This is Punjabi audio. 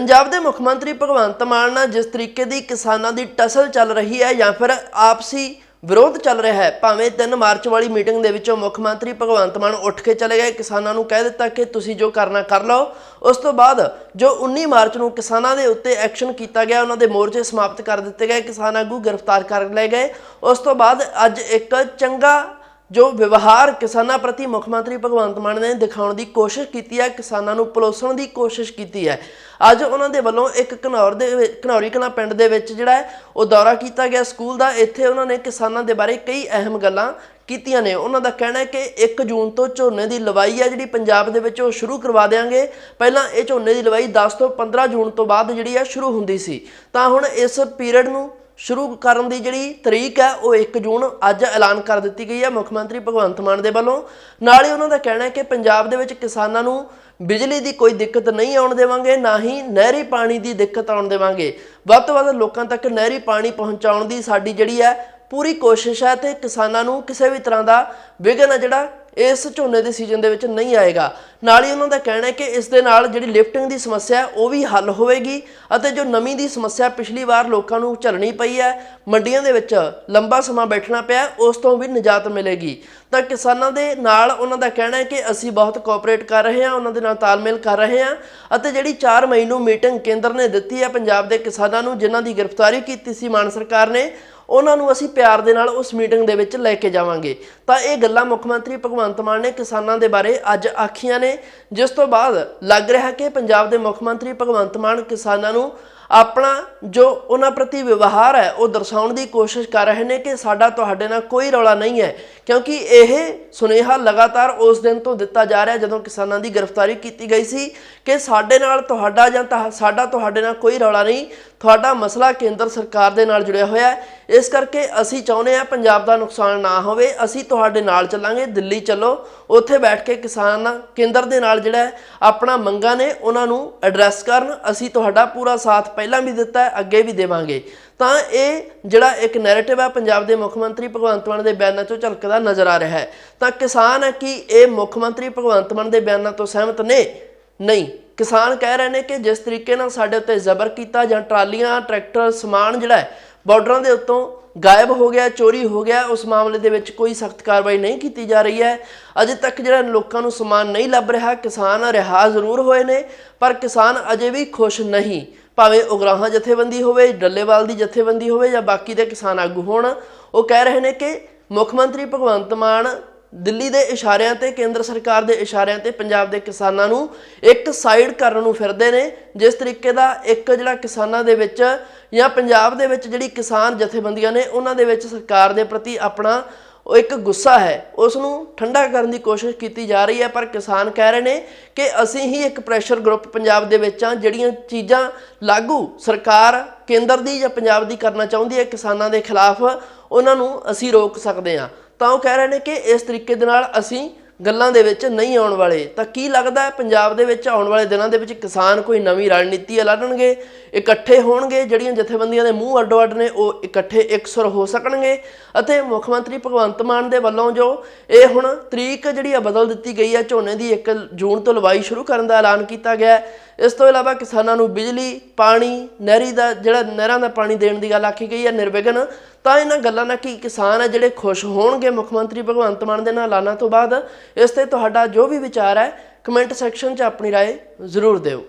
ਪੰਜਾਬ ਦੇ ਮੁੱਖ ਮੰਤਰੀ ਭਗਵੰਤ ਮਾਨ ਨਾਲ ਜਿਸ ਤਰੀਕੇ ਦੀ ਕਿਸਾਨਾਂ ਦੀ ਟਸਲ ਚੱਲ ਰਹੀ ਹੈ ਜਾਂ ਫਿਰ ਆਪਸੀ ਵਿਰੋਧ ਚੱਲ ਰਿਹਾ ਹੈ, ਭਾਵੇਂ 3 ਮਾਰਚ ਵਾਲੀ ਮੀਟਿੰਗ ਦੇ ਵਿੱਚੋਂ ਮੁੱਖ ਮੰਤਰੀ ਭਗਵੰਤ ਮਾਨ ਉੱਠ ਕੇ ਚਲੇ ਗਏ, ਕਿਸਾਨਾਂ ਨੂੰ ਕਹਿ ਦਿੱਤਾ ਕਿ ਤੁਸੀਂ ਜੋ ਕਰਨਾ ਕਰ ਲਓ, ਉਸ ਤੋਂ ਬਾਅਦ ਜੋ 19 ਮਾਰਚ ਨੂੰ ਕਿਸਾਨਾਂ ਦੇ ਉੱਤੇ ਐਕਸ਼ਨ ਕੀਤਾ ਗਿਆ, ਉਹਨਾਂ ਦੇ ਮੋਰਚੇ ਸਮਾਪਤ ਕਰ ਦਿੱਤੇ ਗਏ, ਕਿਸਾਨ ਆਗੂ ਗ੍ਰਿਫਤਾਰ ਕਰ ਲਏ ਗਏ, ਉਸ ਤੋਂ ਬਾਅਦ ਅੱਜ ਇੱਕ ਚੰਗਾ ਜੋ ਵਿਵਹਾਰ ਕਿਸਾਨਾਂ ਪ੍ਰਤੀ ਮੁੱਖ ਮੰਤਰੀ ਭਗਵੰਤ ਮਾਨ ਨੇ ਦਿਖਾਉਣ ਦੀ ਕੋਸ਼ਿਸ਼ ਕੀਤੀ ਹੈ, ਕਿਸਾਨਾਂ ਨੂੰ ਪਲੋਸਣ ਦੀ ਕੋਸ਼ਿਸ਼ ਕੀਤੀ ਹੈ। ਅੱਜ ਉਹਨਾਂ ਦੇ ਵੱਲੋਂ ਇੱਕ ਘਨੌਰ ਦੇ ਘਨੌਰੀ ਕਲਾਂ ਪਿੰਡ ਦੇ ਵਿੱਚ ਜਿਹੜਾ ਹੈ, ਉਹ ਦੌਰਾ ਕੀਤਾ ਗਿਆ ਸਕੂਲ ਦਾ। ਇੱਥੇ ਉਹਨਾਂ ਨੇ ਕਿਸਾਨਾਂ ਦੇ ਬਾਰੇ ਕਈ ਅਹਿਮ ਗੱਲਾਂ ਕੀਤੀਆਂ ਨੇ। ਉਹਨਾਂ ਦਾ ਕਹਿਣਾ ਹੈ ਕਿ 1 ਜੂਨ ਤੋਂ ਝੋਨੇ ਦੀ ਲਵਾਈ ਹੈ, ਜਿਹੜੀ ਪੰਜਾਬ ਦੇ ਵਿੱਚ ਉਹ ਸ਼ੁਰੂ ਕਰਵਾ ਦੇਾਂਗੇ ਪਹਿਲਾਂ ਇਹ ਝੋਨੇ ਦੀ ਲਵਾਈ 10 ਤੋਂ 15 ਜੂਨ ਤੋਂ ਬਾਅਦ ਜਿਹੜੀ ਹੈ, ਸ਼ੁਰੂ ਹੁੰਦੀ ਸੀ। ਤਾਂ ਹੁਣ ਇਸ ਪੀਰੀਅਡ ਨੂੰ ਸ਼ੁਰੂ ਕਰਨ ਦੀ ਜਿਹੜੀ ਤਰੀਕ ਹੈ, ਉਹ 1 ਜੂਨ ਅੱਜ ਐਲਾਨ ਕਰ ਦਿੱਤੀ ਗਈ ਹੈ ਮੁੱਖ ਮੰਤਰੀ ਭਗਵੰਤ ਮਾਨ ਦੇ ਵੱਲੋਂ। ਨਾਲ ਹੀ ਉਹਨਾਂ ਦਾ ਕਹਿਣਾ ਹੈ ਕਿ ਪੰਜਾਬ ਦੇ ਵਿੱਚ ਕਿਸਾਨਾਂ ਨੂੰ ਬਿਜਲੀ ਦੀ ਕੋਈ ਦਿੱਕਤ ਨਹੀਂ ਆਉਣ ਦੇਵਾਂਗੇ, ਨਾ ਹੀ ਨਹਿਰੀ ਪਾਣੀ ਦੀ ਦਿੱਕਤ ਆਉਣ ਦੇਵਾਂਗੇ। ਵੱਧ ਤੋਂ ਵੱਧ ਲੋਕਾਂ ਤੱਕ ਨਹਿਰੀ ਪਾਣੀ ਪਹੁੰਚਾਉਣ ਦੀ ਸਾਡੀ ਜਿਹੜੀ ਹੈ ਪੂਰੀ ਕੋਸ਼ਿਸ਼ ਹੈ ਤੇ ਕਿਸਾਨਾਂ ਨੂੰ ਕਿਸੇ ਵੀ ਤਰ੍ਹਾਂ ਦਾ ਵਿਘਨ ਹੈ ਜਿਹੜਾ ਇਸ ਝੋਨੇ ਦੇ ਸੀਜ਼ਨ ਦੇ ਵਿੱਚ ਨਹੀਂ ਆਏਗਾ। ਨਾਲ ਹੀ ਉਹਨਾਂ ਦਾ ਕਹਿਣਾ ਹੈ ਕਿ ਇਸ ਦੇ ਨਾਲ ਜਿਹੜੀ ਲਿਫਟਿੰਗ ਦੀ ਸਮੱਸਿਆ ਉਹ ਵੀ ਹੱਲ ਹੋਵੇਗੀ ਅਤੇ ਜੋ ਨਮੀ ਦੀ ਸਮੱਸਿਆ ਪਿਛਲੀ ਵਾਰ ਲੋਕਾਂ ਨੂੰ ਝੱਲਣੀ ਪਈ ਹੈ, ਮੰਡੀਆਂ ਦੇ ਵਿੱਚ ਲੰਬਾ ਸਮਾਂ ਬੈਠਣਾ ਪਿਆ, ਉਸ ਤੋਂ ਵੀ ਨਿਜਾਤ ਮਿਲੇਗੀ। ਤਾਂ ਕਿਸਾਨਾਂ ਦੇ ਨਾਲ ਉਹਨਾਂ ਦਾ ਕਹਿਣਾ ਹੈ ਕਿ ਅਸੀਂ ਬਹੁਤ ਕੋਆਪਰੇਟ ਕਰ ਰਹੇ ਹਾਂ, ਉਹਨਾਂ ਦੇ ਨਾਲ ਤਾਲਮੇਲ ਕਰ ਰਹੇ ਹਾਂ ਅਤੇ ਜਿਹੜੀ 4 ਮਈ ਨੂੰ ਮੀਟਿੰਗ ਕੇਂਦਰ ਨੇ ਦਿੱਤੀ ਹੈ, ਪੰਜਾਬ ਦੇ ਕਿਸਾਨਾਂ ਨੂੰ, ਜਿਨ੍ਹਾਂ ਦੀ ਗ੍ਰਿਫਤਾਰੀ ਕੀਤੀ ਸੀ ਮਾਨ ਸਰਕਾਰ ਨੇ ਉਹਨਾਂ ਨੂੰ ਅਸੀਂ ਪਿਆਰ ਦੇ ਨਾਲ ਉਸ ਮੀਟਿੰਗ ਦੇ ਵਿੱਚ ਲੈ ਕੇ ਜਾਵਾਂਗੇ। ਤਾਂ ਇਹ ਗੱਲਾਂ ਮੁੱਖ ਮੰਤਰੀ ਭਗਵੰਤ ਮਾਨ ਨੇ ਕਿਸਾਨਾਂ ਦੇ ਬਾਰੇ ਅੱਜ ਆਖੀਆਂ ਨੇ। ਜਿਸ ਤੋਂ ਬਾਅਦ ਲੱਗ ਰਿਹਾ ਕਿ ਪੰਜਾਬ ਦੇ ਮੁੱਖ ਮੰਤਰੀ ਭਗਵੰਤ ਮਾਨ ਕਿਸਾਨਾਂ ਨੂੰ ਆਪਣਾ ਜੋ ਉਹਨਾਂ ਪ੍ਰਤੀ ਵਿਵਹਾਰ ਹੈ, ਉਹ ਦਰਸਾਉਣ ਦੀ ਕੋਸ਼ਿਸ਼ ਕਰ ਰਹੇ ਨੇ ਕਿ ਸਾਡਾ ਤੁਹਾਡੇ ਨਾਲ ਕੋਈ ਰੌਲਾ ਨਹੀਂ ਹੈ। ਕਿਉਂਕਿ ਇਹ ਸੁਨੇਹਾ ਲਗਾਤਾਰ ਉਸ ਦਿਨ ਤੋਂ ਦਿੱਤਾ ਜਾ ਰਿਹਾ ਜਦੋਂ ਕਿਸਾਨਾਂ ਦੀ ਗ੍ਰਿਫਤਾਰੀ ਕੀਤੀ ਗਈ ਸੀ ਕਿ ਸਾਡੇ ਨਾਲ ਤੁਹਾਡਾ ਜਾਂ ਤੁਹਾ- ਸਾਡਾ ਤੁਹਾਡੇ ਨਾਲ ਕੋਈ ਰੌਲਾ ਨਹੀਂ, ਤੁਹਾਡਾ ਮਸਲਾ ਕੇਂਦਰ ਸਰਕਾਰ ਦੇ ਨਾਲ ਜੁੜਿਆ ਹੋਇਆ ਹੈ। ਇਸ ਕਰਕੇ ਅਸੀਂ ਚਾਹੁੰਦੇ ਹਾਂ ਪੰਜਾਬ ਦਾ ਨੁਕਸਾਨ ਨਾ ਹੋਵੇ, ਅਸੀਂ ਤੁਹਾਡੇ ਨਾਲ ਚੱਲਾਂਗੇ, ਦਿੱਲੀ ਚੱਲੋ, ਉੱਥੇ ਬੈਠ ਕੇ ਕਿਸਾਨ ਕੇਂਦਰ ਦੇ ਨਾਲ ਜਿਹੜਾ ਆਪਣਾ ਮੰਗਾਂ ਨੇ ਉਹਨਾਂ ਨੂੰ ਐਡਰੈਸ ਕਰਨ, ਅਸੀਂ ਤੁਹਾਡਾ ਪੂਰਾ ਸਾਥ ਪਹਿਲਾਂ ਵੀ ਦਿੱਤਾ ਹੈ, ਅੱਗੇ ਵੀ ਦੇਵਾਂਗੇ। ਤਾਂ ਇਹ ਜਿਹੜਾ ਇੱਕ ਨੈਰੇਟਿਵ ਹੈ ਪੰਜਾਬ ਦੇ ਮੁੱਖ ਮੰਤਰੀ ਭਗਵੰਤ ਮਾਨ ਦੇ ਬਿਆਨਾਂ ਚੋਂ ਝਲਕਦਾ ਨਜ਼ਰ ਆ ਰਿਹਾ ਹੈ। ਤਾਂ ਕਿਸਾਨ ਹੈ ਕਿ ਇਹ ਮੁੱਖ ਮੰਤਰੀ ਭਗਵੰਤ ਮਾਨ ਦੇ ਬਿਆਨਾਂ ਤੋਂ ਸਹਿਮਤ ਨੇ? ਨਹੀਂ। ਕਿਸਾਨ ਕਹਿ ਰਹੇ ਨੇ ਕਿ ਜਿਸ ਤਰੀਕੇ ਨਾਲ ਸਾਡੇ ਉੱਤੇ ਜ਼ਬਰ ਕੀਤਾ ਜਾਂ ਟਰਾਲੀਆਂ, ਟਰੈਕਟਰ, ਸਮਾਨ ਜਿਹੜਾ ਹੈ, ਬਾਰਡਰਾਂ ਦੇ ਉੱਤੋਂ ਗਾਇਬ ਹੋ ਗਿਆ, ਚੋਰੀ ਹੋ ਗਿਆ, ਉਸ ਮਾਮਲੇ ਦੇ ਵਿੱਚ ਕੋਈ ਸਖਤ ਕਾਰਵਾਈ ਨਹੀਂ ਕੀਤੀ ਜਾ ਰਹੀ ਹੈ। ਅਜੇ ਤੱਕ ਜਿਹੜਾ ਲੋਕਾਂ ਨੂੰ ਸਮਾਨ ਨਹੀਂ ਲੱਭ ਰਿਹਾ, ਕਿਸਾਨ ਰਿਹਾ ਜ਼ਰੂਰ ਹੋਏ ਨੇ, ਪਰ ਕਿਸਾਨ ਅਜੇ ਵੀ ਖੁਸ਼ ਨਹੀਂ। ਭਾਵੇਂ ਉਗਰਾਹਾਂ ਜਥੇਬੰਦੀ ਹੋਵੇ, ਡੱਲੇਵਾਲ ਦੀ ਜਥੇਬੰਦੀ ਹੋਵੇ ਜਾਂ ਬਾਕੀ ਦੇ ਕਿਸਾਨ ਆਗੂ ਹੋਣ, ਉਹ ਕਹਿ ਰਹੇ ਨੇ ਕਿ ਮੁੱਖ ਮੰਤਰੀ ਭਗਵੰਤ ਮਾਨ ਦਿੱਲੀ ਦੇ ਇਸ਼ਾਰਿਆਂ ਤੇ, ਕੇਂਦਰ ਸਰਕਾਰ ਦੇ ਇਸ਼ਾਰਿਆਂ ਤੇ, ਪੰਜਾਬ ਦੇ ਕਿਸਾਨਾਂ ਨੂੰ ਇੱਕ ਸਾਈਡ ਕਰਨ ਨੂੰ ਫਿਰਦੇ ਨੇ। ਜਿਸ ਤਰੀਕੇ ਦਾ ਇੱਕ ਜਿਹੜਾ ਕਿਸਾਨਾਂ ਦੇ ਵਿੱਚ ਜਾਂ ਪੰਜਾਬ ਦੇ ਵਿੱਚ ਜਿਹੜੀ ਕਿਸਾਨ ਜਥੇਬੰਦੀਆਂ ਨੇ, ਉਹਨਾਂ ਦੇ ਵਿੱਚ ਸਰਕਾਰ ਦੇ ਪ੍ਰਤੀ ਆਪਣਾ ਉਹ ਇੱਕ ਗੁੱਸਾ ਹੈ। ਉਸ ਨੂੰ ਠੰਡਾ ਕਰਨ ਦੀ ਕੋਸ਼ਿਸ਼ ਕੀਤੀ ਜਾ ਰਹੀ ਹੈ, ਪਰ ਕਿਸਾਨ ਕਹਿ ਰਹੇ ਨੇ ਕਿ ਅਸੀਂ ਹੀ ਇੱਕ ਪ੍ਰੈਸ਼ਰ ਗਰੁੱਪ ਪੰਜਾਬ ਦੇ ਵਿੱਚ ਆ ਜਿਹੜੀਆਂ ਚੀਜ਼ਾਂ ਲਾਗੂ ਸਰਕਾਰ ਕੇਂਦਰ ਦੀ ਜਾਂ ਪੰਜਾਬ ਦੀ ਕਰਨਾ ਚਾਹੁੰਦੀ ਹੈ ਕਿਸਾਨਾਂ ਦੇ ਖਿਲਾਫ, ਉਹਨਾਂ ਨੂੰ ਅਸੀਂ ਰੋਕ ਸਕਦੇ ਹਾਂ। ਤਾਂ ਉਹ ਕਹਿ ਰਹੇ ਨੇ ਕਿ ਇਸ ਤਰੀਕੇ ਦੇ ਨਾਲ ਅਸੀਂ ਗੱਲਾਂ ਦੇ ਵਿੱਚ ਨਹੀਂ ਆਉਣ ਵਾਲੇ ਤਾਂ ਕੀ ਲੱਗਦਾ ਹੈ ਪੰਜਾਬ ਦੇ ਵਿੱਚ ਆਉਣ ਵਾਲੇ ਦਿਨਾਂ ਦੇ ਵਿੱਚ ਕਿਸਾਨ ਕੋਈ ਨਵੀਂ ਰਣਨੀਤੀ ਐਲਾਨਣਗੇ ਇਕੱਠੇ ਹੋਣਗੇ, ਜਿਹੜੀਆਂ ਜਥੇਬੰਦੀਆਂ ਦੇ ਮੂੰਹ ਅੱਡੋ ਅੱਡ ਨੇ, ਉਹ ਇਕੱਠੇ ਇਕਸੁਰ ਹੋ ਸਕਣਗੇ ਅਤੇ ਮੁੱਖ ਮੰਤਰੀ ਭਗਵੰਤ ਮਾਨ ਦੇ ਵੱਲੋਂ ਜੋ ਇਹ ਹੁਣ ਤਰੀਕ ਜਿਹੜੀ ਆ ਬਦਲ ਦਿੱਤੀ ਗਈ ਹੈ ਝੋਨੇ ਦੀ 1 ਜੂਨ ਤੋਂ ਲਵਾਈ ਸ਼ੁਰੂ ਕਰਨ ਦਾ ਐਲਾਨ ਕੀਤਾ ਗਿਆ ਹੈ। ਇਸ ਤੋਂ ਇਲਾਵਾ ਕਿਸਾਨਾਂ ਨੂੰ ਬਿਜਲੀ, ਪਾਣੀ, ਨਹਿਰੀ ਦਾ ਜਿਹੜਾ ਨਹਿਰਾਂ ਦਾ ਪਾਣੀ ਦੇਣ ਦੀ ਗੱਲ ਆਖੀ ਗਈ ਹੈ ਨਿਰਵਿਘਨ ਤਾਂ ਇਹਨਾਂ ਗੱਲਾਂ ਨਾਲ ਕੀ ਕਿਸਾਨ ਹੈ ਜਿਹੜੇ ਖੁਸ਼ ਹੋਣਗੇ ਮੁੱਖ ਮੰਤਰੀ ਭਗਵੰਤ ਮਾਨ ਦੇ ਨਾਲ ਐਲਾਨਾਂ ਤੋਂ ਬਾਅਦ ਇਸ ਤੇ ਤੁਹਾਡਾ ਜੋ ਵੀ ਵਿਚਾਰ ਹੈ ਕਮੈਂਟ ਸੈਕਸ਼ਨ 'ਚ ਆਪਣੀ رائے ਜ਼ਰੂਰ ਦਿਓ